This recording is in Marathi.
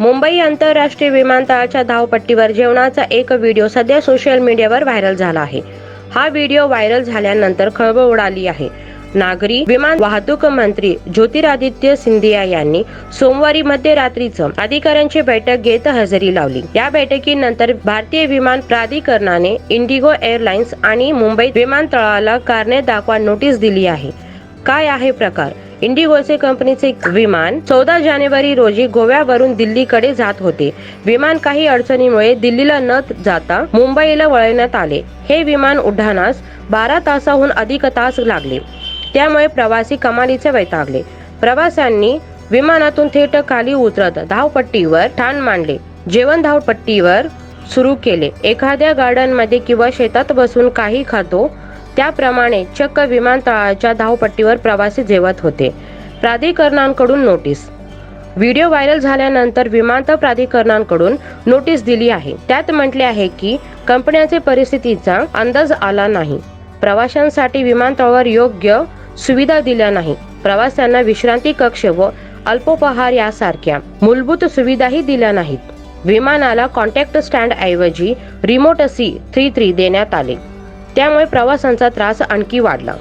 मुंबई आंतरराष्ट्रीय विमानतळाच्या धावपट्टीवर जेवणाचा एक व्हिडिओ सध्या सोशल मीडियावर व्हायरल झाला आहे. हा व्हिडिओ व्हायरल झाल्यानंतर खळबळ उडाली आहे. नागरी विमान वाहतूक मंत्री ज्योतिरादित्य सिंधिया यांनी सोमवारी मध्यरात्रीचं अधिकाऱ्यांची बैठक घेत हजेरी लावली. या बैठकीनंतर भारतीय विमान प्राधिकरणाने इंडिगो एअरलाइन्स आणि मुंबई विमानतळाला कारणे दाखवा नोटीस दिली आहे. काय आहे प्रकार? इंडिगोचे कंपनीचे विमान चौदा जानेवारी रोजी गोव्यावरून दिल्लीकडे जात होते. विमान काही अडचणीमुळे दिल्लीला न जाता मुंबईला वळवण्यात आले. हे विमान उड्डाणास बारा तासाहून अधिक तास लागले. त्यामुळे प्रवासी कमालीचे वैतागले. प्रवाशांनी विमानातून थेट खाली उतरत धावपट्टीवर ठाण मांडले. जेवण धावपट्टीवर सुरू केले. एखाद्या गार्डनमध्ये किंवा शेतात बसून काही खातो त्याप्रमाणे चक्क विमानतळाच्या धावपट्टीवर प्रवासी जेवत होते. प्राधिकरणांकडून नोटीस. व्हिडिओ व्हायरल झाल्यानंतर विमानतळ प्राधिकरणांकडून नोटीस दिली आहे. त्यात म्हटले आहे की कंपन्यांचे परिस्थितीचा अंदाज आला नाही. प्रवाशांसाठी विमानतळावर योग्य सुविधा दिल्या नाही. प्रवाशांना विश्रांती कक्ष व अल्पोपहार यासारख्या मूलभूत सुविधाही दिल्या नाहीत. विमानाला कॉन्टॅक्ट स्टँड ऐवजी रिमोट सी थ्री थ्री देण्यात आले. त्यामुळे प्रवासांचा त्रास आणखी वाढला.